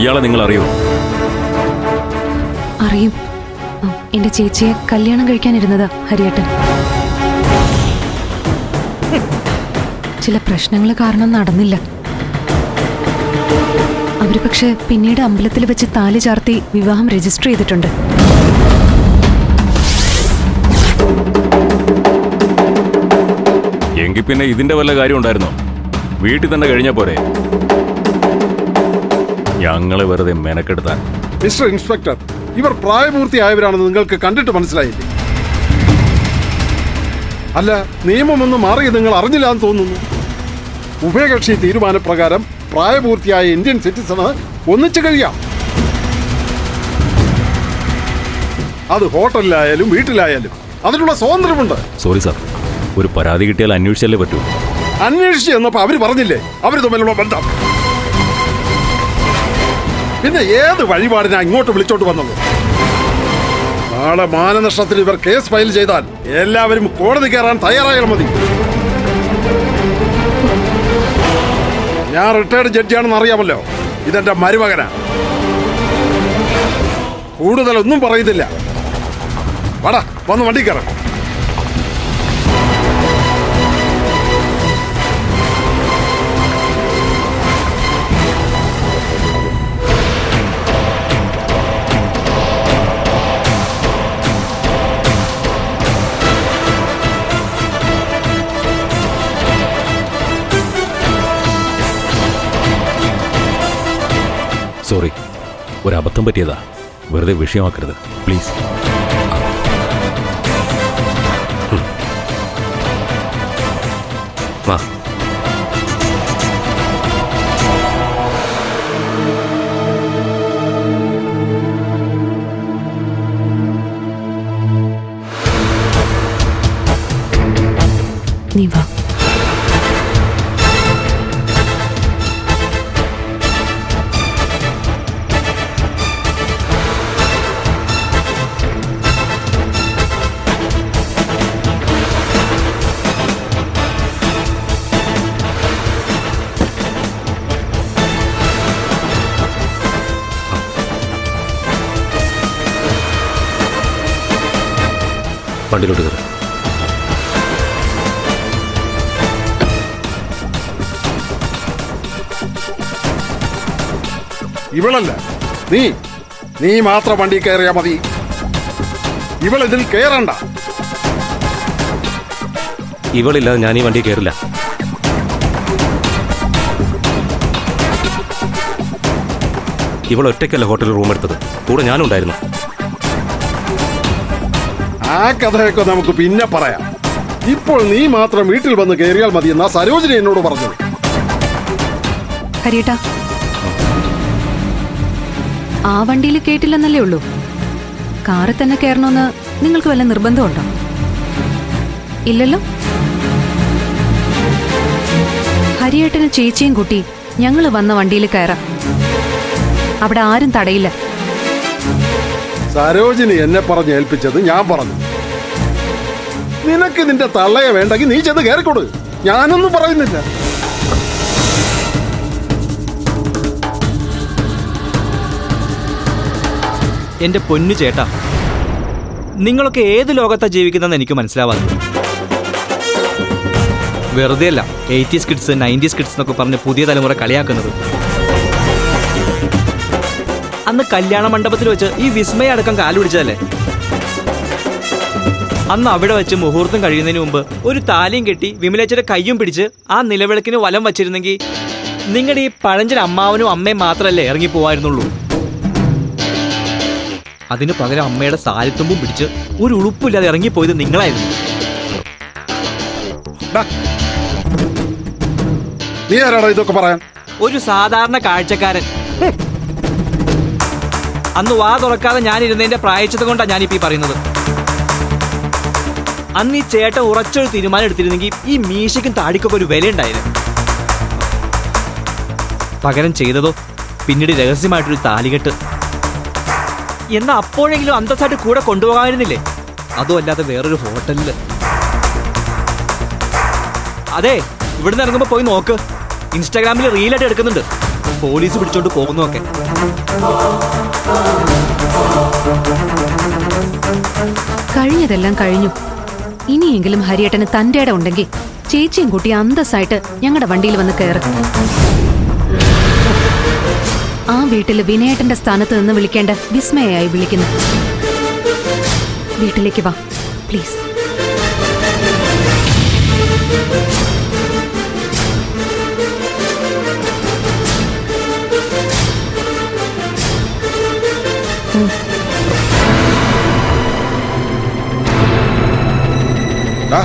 ഇയാളെ നിങ്ങൾ അറിയോ? അറിയും. എന്റെ ചേച്ചിയെ കല്യാണം കഴിക്കാനിരുന്നതാ ഹരിയേട്ടൻ. ചില പ്രശ്നങ്ങൾ കാരണം നടന്നില്ല. അവർ പക്ഷെ പിന്നീട് അമ്പലത്തിൽ വെച്ച് താലി ചാർത്തി വിവാഹം രജിസ്റ്റർ ചെയ്തിട്ടുണ്ട്. എങ്കിൽ പിന്നെ ഇതിന്റെ വല്ല കാര്യം ഉണ്ടായിരുന്നോ വീട്ടിൽ തന്നെ കഴിഞ്ഞ പോരെ. ഞങ്ങളെ വെറുതെ മെനക്കെടുത്താൻ. മിസ്റ്റർ ഇൻസ്പെക്ടർ ഇവർ പ്രായപൂർത്തിയായവരാണെന്ന് നിങ്ങൾക്ക് കണ്ടിട്ട് മനസ്സിലായില്ലേ? അല്ല നിയമമൊന്നും മാറിയത് നിങ്ങൾ അറിഞ്ഞില്ല എന്ന് തോന്നുന്നു. ഉഭയകക്ഷി തീരുമാനപ്രകാരം പ്രായപൂർത്തിയായ ഇന്ത്യൻ സിറ്റിസണ് ഒന്നിച്ചു കഴിയാം. അത് ഹോട്ടലിലായാലും വീട്ടിലായാലും അതിനുള്ള സ്വാതന്ത്ര്യമുണ്ട്. സോറി സാർ ഒരു പരാതി കിട്ടിയാൽ അന്വേഷിച്ചല്ലേ പറ്റൂ? അന്വേഷിച്ചു എന്നപ്പോ അവർ പറഞ്ഞില്ലേ? അവർ തമ്മിലുള്ള ബന്ധം. പിന്നെ ഏത് വഴിപാടിനാ ഇങ്ങോട്ട് വിളിച്ചോട്ട് വന്നത്? നാളെ മാനനഷ്ടത്തിൽ ഇവർ കേസ് ഫയൽ ചെയ്താൽ എല്ലാവരും കോടതി കയറാൻ തയ്യാറായാൽ മതി. ഞാൻ റിട്ടയർഡ് ജഡ്ജിയാണെന്ന് അറിയാമല്ലോ. ഇതെന്റെ മരുമകനാ. കൂടുതലൊന്നും പറയുന്നില്ല. വാടാ വന്ന് വണ്ടി കയറാം. സോറി ഒരു അബദ്ധം പറ്റിയതാ. വെറുതെ വിഷയമാക്കരുത്. പ്ലീസ്. വാ. നീ വാ. വണ്ടിയിലോട്ട് കയറി. ഇവളല്ല. നീ നീ മാത്രം വണ്ടി കയറിയാ മതി. ഇവളിതിൽ കയറണ്ട. ഇവളില്ലാതെ ഞാൻ ഈ വണ്ടി കയറില്ല. ഇവൾ ഒറ്റയ്ക്കല്ല ഹോട്ടലിൽ റൂം എടുത്തത്. കൂടെ ഞാനും ഉണ്ടായിരുന്നു ആ കഥയൊക്കെ നമുക്ക് പിന്നെ പറയാം. ഇപ്പോൾ നീ മാത്രം വീട്ടിൽ വന്ന് കയറിയാൽ മതി എന്നാ സരോജിനി എന്നോട് പറഞ്ഞു ആ വണ്ടിയിൽ കേട്ടില്ലെന്നല്ലേ ഉള്ളൂ. കാറിൽ തന്നെ കയറണമെന്ന് നിങ്ങൾക്ക് വല്ല നിർബന്ധമുണ്ടോ? ഇല്ലല്ലോ? ഹരിയേട്ടന് ചേച്ചിയും കുട്ടി ഞങ്ങൾ വന്ന വണ്ടിയിൽ കയറാം. അവിടെ ആരും തടയില്ല. സരോജിനി എന്നെ പറഞ്ഞ് ഏൽപ്പിച്ചത് ഞാൻ പറഞ്ഞു. നിനക്ക് നിന്റെ തള്ളയെ വേണ്ടെങ്കിൽ നീ ചെന്ന് കയറിക്കൊടു ഞാനൊന്നും പറയുന്നില്ല. എന്റെ പൊന്നു ചേട്ടാ നിങ്ങളൊക്കെ ഏത് ലോകത്താ ജീവിക്കുന്നതെന്ന് എനിക്ക് മനസ്സിലാവാതെ. വെറുതെ അല്ല എയ്റ്റീസ് കിഡ്സ് നയന്റീസ് കിഡ്സ് എന്നൊക്കെ പറഞ്ഞ് പുതിയ തലമുറ കളിയാക്കുന്നത്. അന്ന് കല്യാണ മണ്ഡപത്തിൽ വെച്ച് ഈ വിസ്മയ അടക്കം കാലു പിടിച്ചതല്ലേ അന്ന് അവിടെ വെച്ച് മുഹൂർത്തം കഴിയുന്നതിന് മുമ്പ് ഒരു താലിയും കെട്ടി വിമലേച്ചയുടെ കയ്യും പിടിച്ച് ആ നിലവിളക്കിന് വലം വച്ചിരുന്നെങ്കിൽ നിങ്ങളുടെ ഈ പഴഞ്ചൻ അമ്മാവനും അമ്മയും മാത്രമല്ലേ ഇറങ്ങി പോവായിരുന്നുള്ളൂ അതിനു പകരം അമ്മയുടെ സാലിത്തുമ്പും പിടിച്ച് ഒരു ഉളുപ്പില്ലാതെ ഇറങ്ങിപ്പോയത് നിങ്ങളായിരുന്നു. നീ ആരാടോ ഇതൊക്കെ പറയാൻ ഒരു സാധാരണ കാഴ്ചക്കാരൻ. അന്ന് വാ തുറക്കാതെ ഞാനിരുന്നതിന്റെ പ്രായച്ചത് കൊണ്ടാണ് ഞാനിപ്പോ പറയുന്നത്. അന്ന് ഈ ചേട്ടൻ ഉറച്ചൊരു തീരുമാനം എടുത്തിരുന്നെങ്കിൽ ഈ മീശയ്ക്കും താടിക്കൊക്കെ ഒരു വിലയുണ്ടായിരുന്നു പകരം ചെയ്തതോ? പിന്നീട് രഹസ്യമായിട്ടൊരു താലികെട്ട്. എന്നാ അപ്പോഴെങ്കിലും അന്തസ്സായിട്ട് കൂടെ കൊണ്ടുപോകാമായിരുന്നില്ലേ അതും അല്ലാതെ വേറൊരു ഹോട്ടലിൽ അതെ ഇവിടുന്ന് ഇറങ്ങുമ്പോ പോയി നോക്ക്. ഇൻസ്റ്റാഗ്രാമിൽ റീലായിട്ട് എടുക്കുന്നുണ്ട്. പോലീസ് പിടിച്ചോണ്ട് പോകുന്നൊക്കെ കഴിഞ്ഞതെല്ലാം കഴിഞ്ഞു. ഇനിയെങ്കിലും ഹരിയേട്ടന് തന്റെ ഇടം ഉണ്ടെങ്കിൽ ചേച്ചിയും കുട്ടി അന്തസ്സായിട്ട് ഞങ്ങളുടെ വണ്ടിയിൽ വന്ന് കയറി. ആ വീട്ടിൽ വിനയേട്ടന്റെ സ്ഥാനത്ത് നിന്ന് വിളിക്കേണ്ട വിസ്മയായി വിളിക്കുന്നു. വീട്ടിലേക്ക് വാ പ്ലീസ്. రా